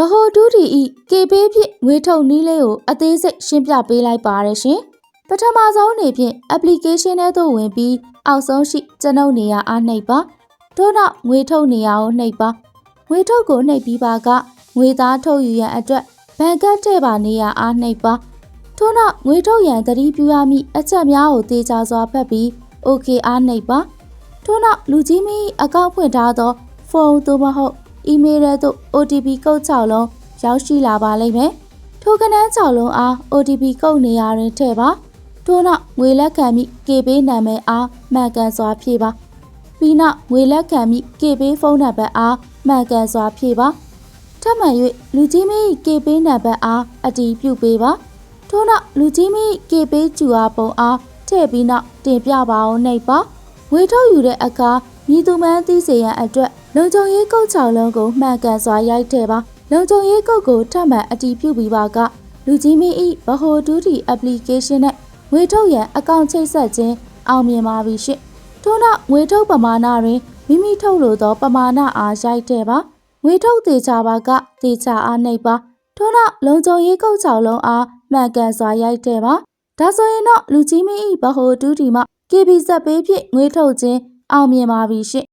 ဗဟိုဒူးတီဤကေပေးဖြင့်ငွေထုတ်နည်းလေးကိုအသေးစိတ်ရှင်းပြပေးလိုက်ပါရရှင်ပထမဆုံးအနေဖြင့် application ထဲသို့ဝင်ပြီးအောက်ဆုံးရှိကျွန်ုပ်နေရာအားနှိပ်ပါထို့နောက်ငွေထုတ်နေရာကိုနှိပ်ပါငွေထုတ်ကိုနှိပ်ပြီးပါကငွေသားထုတ်ယူရန်အတွက်ဘဏ်ကတ်ထဲပါနေရာအားနှိပ်ပါထို့နောက်ငွေထုတ်ရန်သတိပြုရမည့်အချက်များကိုသေချာစွာဖတ်ပြီး OK အားနှိပ်ပါထို့နောက်လူကြီးမင်းအကောင့်ဖွင့်ထားသောဖုန်းသို့မဟုတ် အီးမေးလ်ထဲသို့ OTP ကုတ်6လုံးရောက်ရှိလာပါလိမ့်မယ်။ထိုကနန်း6လုံးအား OTP ကုတ်နေရာတွင်ထည့်ပါ။ထို့နောက်ငွေလက်ခံမိ KB နာမည်အားမှန်ကန်စွာဖြည့်ပါ။ပြီးနောက်ငွေလက်ခံမိ KB ဖုန်းနံပါတ်အားမှန်ကန်စွာဖြည့်ပါ။ထပ်မံ၍လူကြီးမင်း KB နံပါတ်အားအတည်ပြုပေးပါ။ထို့နောက်လူကြီးမင်း KB ကျူအားပုံအားထည့်ပြီးနောက်တင်ပြပါအောင်နှိပ်ပါ။ငွေထုတ်ယူတဲ့အခါ မြည်သူမှန်းသိစေရန်အတွက်လုံခြုံရေးကုတ်6လုံးကိုမှန်ကန်စွာရိုက်ထည့်ပါလုံခြုံရေးကုတ်ကိုထပ်မံအတည်ပြုပြီးပါကလူကြီးမင်းဤဗဟိုဒူးတီ application နဲ့ငွေထုတ်ရန်အကောင့်ချိတ်ဆက်ခြင်းအောင်မြင်ပါပြီရှင့်ထို့နောက်ငွေထုတ်ပမာဏတွင်မိမိထုတ်လိုသောပမာဏအားရိုက်ထည့်ပါငွေထုတ်သေးချပါကသေချာအားနှိပ်ပါထို့နောက်လုံခြုံရေးကုတ်6လုံးအားမှန်ကန်စွာရိုက်ထည့်ပါဒါဆိုရင်တော့လူကြီးမင်းဤဗဟိုဒူးတီမှ KB ဇက်ပေးဖြင့်ငွေထုတ်ခြင်း အောင်မြင်ပါပြီရှင့်